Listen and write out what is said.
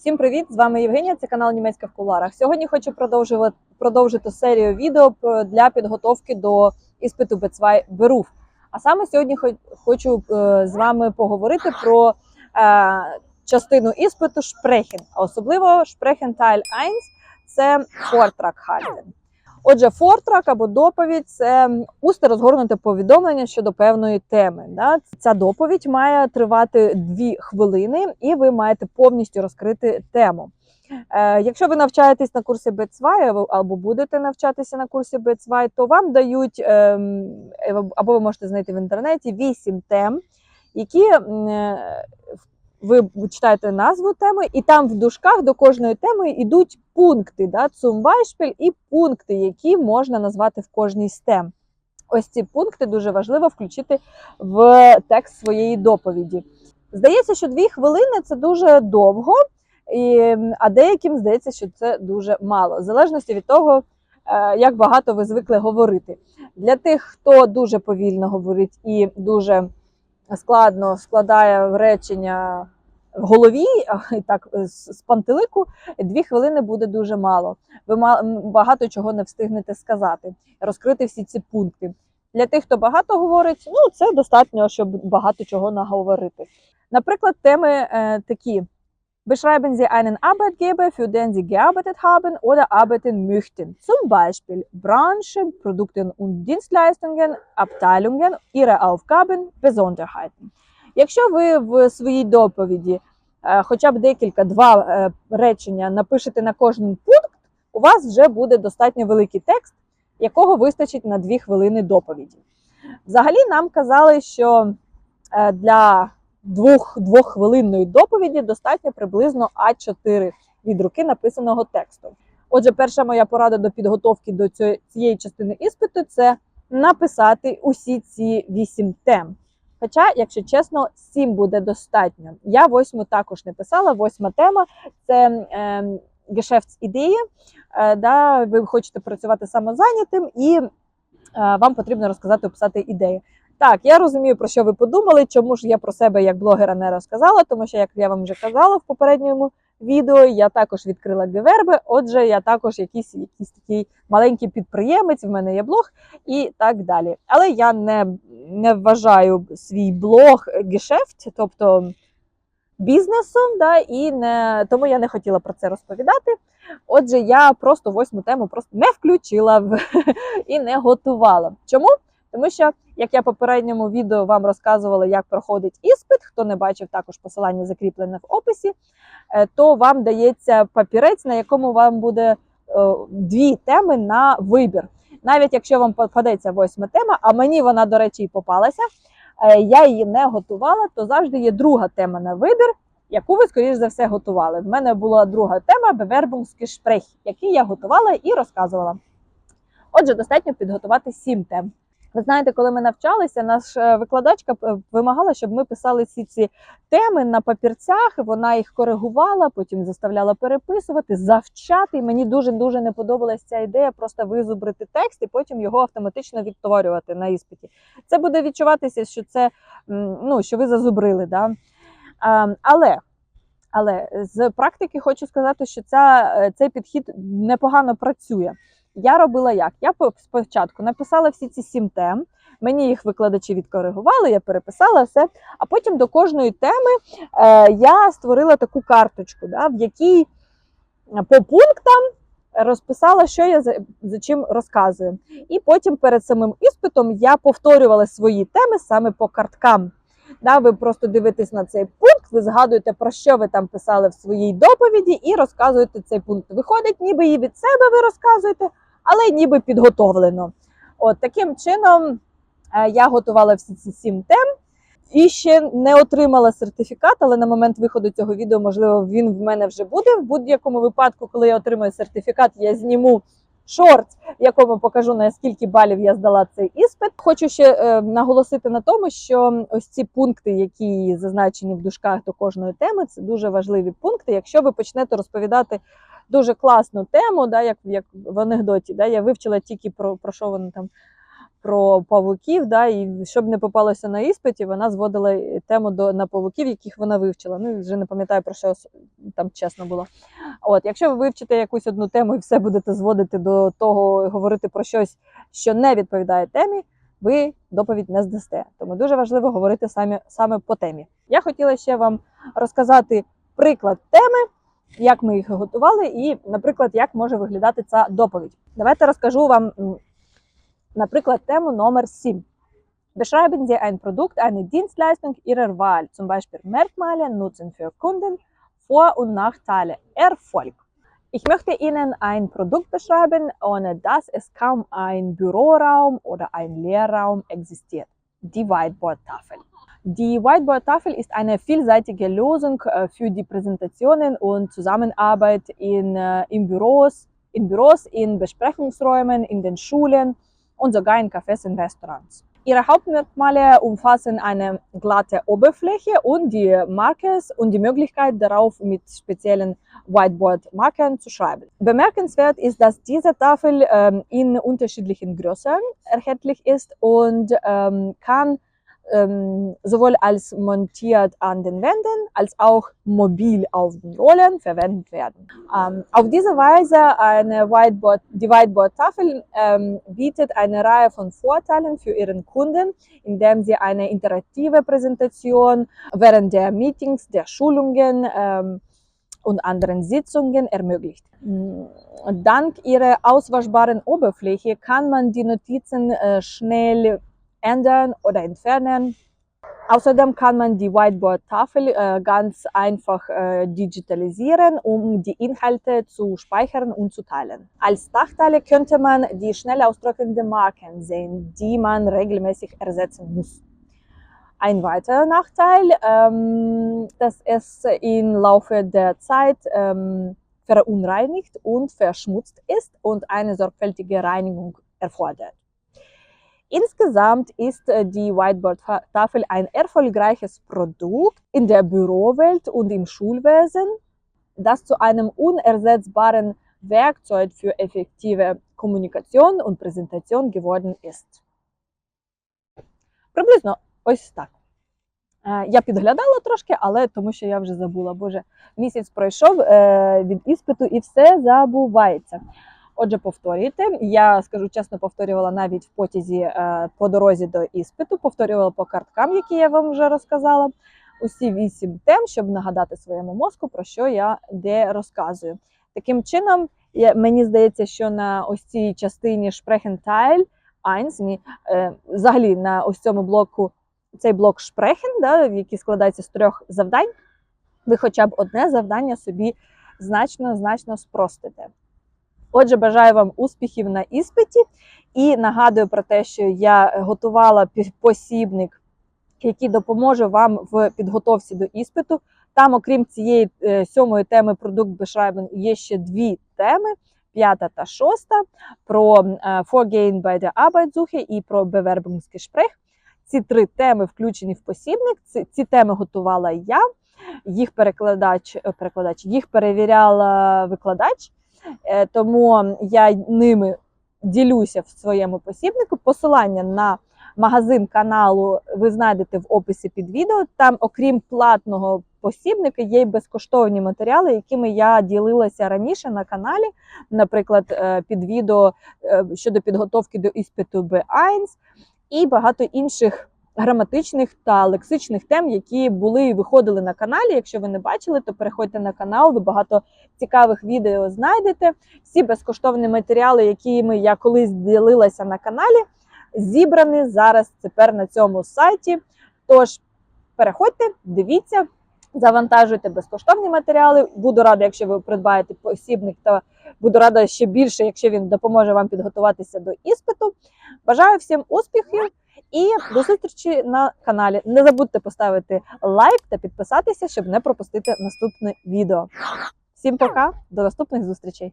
Всім привіт! З вами Євгенія. Це канал Німецька в куларах. Сьогодні хочу продовжувати продовжити серію відео для підготовки до іспиту B2 Беруф. А саме сьогодні хочу е, з вами поговорити про е, частину іспиту Шпрехін, а особливо Шпрехен Тайль Айнс – це Vortrag halten. Отже, фортрак або доповідь це усне розгорнуте повідомлення щодо певної теми. Да? Ця доповідь має тривати дві хвилини, і ви маєте повністю розкрити тему. Е, якщо ви навчаєтесь на курсі B2 або- будете навчатися на курсі B2, то вам дають ем, або ви можете знайти в інтернеті вісім тем, які е, ви читаєте назву теми, і там в дужках до кожної теми йдуть пункти, да, Beispiel, і пункти, які можна назвати в кожній з тем. Ось ці пункти дуже важливо включити в текст своєї доповіді. Здається, що дві хвилини це дуже довго, і, а деяким здається, що це дуже мало, в залежності від того, е, як багато ви звикли говорити. Для тих, хто дуже повільно говорить і дуже складно складає речення в голові, так з пантелику, дві хвилини буде дуже мало. Ви багато чого не встигнете сказати, розкрити всі ці пункти. Для тих, хто багато говорить, ну це достатньо, щоб багато чого наговорити. Наприклад, теми е, такі: Beschreiben Sie einen Arbeitgeber, für den Sie gearbeitet haben oder arbeiten möchten. Zum Beispiel Branche, Produkte und Dienstleistungen, Abteilungen, Ihre Aufgaben, Besonderheiten. Якщо ви в своїй доповіді е, хоча б декілька два е, речення напишете на кожен пункт, у вас вже буде достатньо великий текст, якого вистачить на дві хвилини доповіді. Взагалі нам казали, що е, для двох, двоххвилинної доповіді достатньо приблизно А4 від руки написаного тексту. Отже, перша моя порада до підготовки до цієї частини іспиту це написати усі ці вісім тем. Хоча, якщо чесно, сім буде достатньо. Я восьму також не писала. Восьма тема це е, гешефтс-ідеї. Е, да, ви хочете працювати самозайнятим, і е, вам потрібно розказати, описати ідеї. Так, я розумію, про що ви подумали, чому ж я про себе як блогера не розказала, тому що, як я вам вже казала в попередньому відео, я також відкрила Геверби, отже, я також якийсь, якийсь такий маленький підприємець, в мене є блог і так далі. Але я не, не вважаю свій блог гешефт, тобто бізнесом, да, і не, тому я не хотіла про це розповідати. Отже, я просто восьму тему просто не включила в, і не готувала. Чому? Тому що, як я в попередньому відео вам розказувала, як проходить іспит, хто не бачив, також посилання закріплене в описі, е, то вам дається папірець, на якому вам буде е, дві теми на вибір. Навіть якщо вам попадеться восьма тема, а мені вона, до речі, і попалася, е, я її не готувала, то завжди є друга тема на вибір, яку ви, скоріш за все, готували. В мене була друга тема Bewerbungsgespräch, який я готувала і розказувала. Отже, достатньо підготувати сім тем. Ви знаєте, коли ми навчалися, наша викладачка е, вимагала, щоб ми писали всі ці теми на папірцях. Вона їх коригувала, потім заставляла переписувати, завчати. І мені дуже дуже не подобалася ця ідея просто визубрити текст і потім його автоматично відтворювати на іспиті. Це буде відчуватися, що це ну що ви зазубрили. Да? Але але з практики хочу сказати, що ця, е, цей підхід непогано працює. Я робила як? Я спочатку написала всі ці сім тем, мені їх викладачі відкоригували, я переписала все. А потім до кожної теми е, я створила таку карточку, да, в якій по пунктам розписала, що я за чим розказую. І потім перед самим іспитом я повторювала свої теми саме по карткам. Да, ви просто дивитесь на цей пункт, ви згадуєте, про що ви там писали в своїй доповіді, і розказуєте цей пункт. Виходить, ніби і від себе ви розказуєте, але ніби підготовлено. От таким чином е, я готувала всі ці сім тем і ще не отримала сертифікат, але на момент виходу цього відео, можливо, він в мене вже буде. В будь-якому випадку, коли я отримаю сертифікат, я зніму шорт, в якому покажу на скільки балів я здала цей іспит. Хочу ще е, наголосити на тому, що ось ці пункти, які зазначені в дужках до кожної теми, це дуже важливі пункти. Якщо ви почнете розповідати дуже класну тему, да, як, як в анекдоті, да, я вивчила тільки про, про що вони там про павуків, да, і щоб не попалося на іспиті, вона зводила е, тему до на павуків, яких вона вивчила. Ну вже не пам'ятаю про що там чесно було. От, якщо ви вивчите якусь одну тему і все будете зводити до того, говорити про щось, що не відповідає темі, ви доповідь не здасте. Тому дуже важливо говорити самі саме по темі. Я хотіла ще вам розказати приклад теми, як ми їх готували, і, наприклад, як може виглядати ця доповідь. Давайте розкажу вам, наприклад, тему номер 7. Beschreiben Sie ein Produkt, eine Dienstleistung Ihrer Wahl, zum Beispiel Merkmale, Nutzen für Kunden, Vor- und Nachteile, Erfolg. Ich möchte Ihnen ein Produkt beschreiben, ohne dass es kaum ein Büroraum oder ein Lehrraum existiert. Die Whiteboard-Tafel. Die Whiteboard-Tafel ist eine vielseitige Lösung äh, für die Präsentationen und Zusammenarbeit in, äh, in, Büros, in Büros, in Besprechungsräumen, in den Schulen und sogar in Cafés und Restaurants. Ihre Hauptmerkmale umfassen eine glatte Oberfläche und die Markers und die Möglichkeit darauf mit speziellen Whiteboard-Markern zu schreiben. Bemerkenswert ist, dass diese Tafel ähm, in unterschiedlichen Größen erhältlich ist und ähm, kann ähm, sowohl als montiert an den Wänden als auch mobil auf den Rollen verwendet werden. Ähm, auf diese Weise eine Whiteboard, die Whiteboard-Tafel ähm, bietet eine Reihe von Vorteilen für ihren Kunden, indem sie eine interaktive Präsentation während der Meetings, der Schulungen ähm, und anderen Sitzungen ermöglicht. Dank ihrer auswaschbaren Oberfläche kann man die Notizen äh, schnell ändern oder entfernen. Außerdem kann man die Whiteboard-Tafel äh, ganz einfach äh, digitalisieren, um die Inhalte zu speichern und zu teilen. Als Nachteile könnte man die schnell ausdrückenden Marken sehen, die man regelmäßig ersetzen muss. Ein weiterer Nachteil, ähm, dass es im Laufe der Zeit ähm, verunreinigt und verschmutzt ist und eine sorgfältige Reinigung erfordert. Insgesamt ist äh, die Whiteboard-Tafel ein erfolgreiches Produkt in der Bürowelt und im Schulwesen, das zu einem unersetzbaren Werkzeug für effektive Kommunikation und Präsentation geworden ist. Приблизно ось так. Е, Я підглядала трошки, але тому що я вже забула. Боже, місяць пройшов е, від іспиту і все забувається. Отже, повторюйте. Я скажу чесно, повторювала навіть в потязі е, по дорозі до іспиту, повторювала по карткам, які я вам вже розказала. Усі вісім тем, щоб нагадати своєму мозку, про що я де розказую. Таким чином, мені здається, що на ось цій частині 1, ні, е, взагалі на ось цьому блоку, цей блок Sprechen, да, який складається з трьох завдань, ви хоча б одне завдання собі значно значно спростите. Отже, бажаю вам успіхів на іспиті і нагадую про те, що я готувала посібник, який допоможе вам в підготовці до іспиту. Там, окрім цієї е, сьомої теми продукт Beschreiben, є ще дві теми: п'ята та шоста про Vorgehen bei der Arbeitssuche і про Bewerbungsgespräch. Ці три теми включені в посібник. Ці, ці теми готувала я, їх перекладач, е, перекладач їх перевіряла викладач. Е, Тому я ними ділюся в своєму посібнику. Посилання на магазин каналу ви знайдете в описі під відео. Там, окрім платного посібника, є й безкоштовні матеріали, якими я ділилася раніше на каналі. Наприклад, е, під відео е, щодо підготовки до іспиту B1 і багато інших граматичних та лексичних тем, які були і виходили на каналі. Якщо ви не бачили, то переходьте на канал, ви багато цікавих відео знайдете. Всі безкоштовні матеріали, якими я колись ділилася на каналі, зібрані зараз тепер на цьому сайті. Тож переходьте, дивіться, завантажуйте безкоштовні матеріали. Буду рада, якщо ви придбаєте посібник, та буду рада ще більше, якщо він допоможе вам підготуватися до іспиту. Бажаю всім успіхів і до зустрічі на каналі. Не забудьте поставити лайк та підписатися, щоб не пропустити наступне відео. Всім пока, до наступних зустрічей!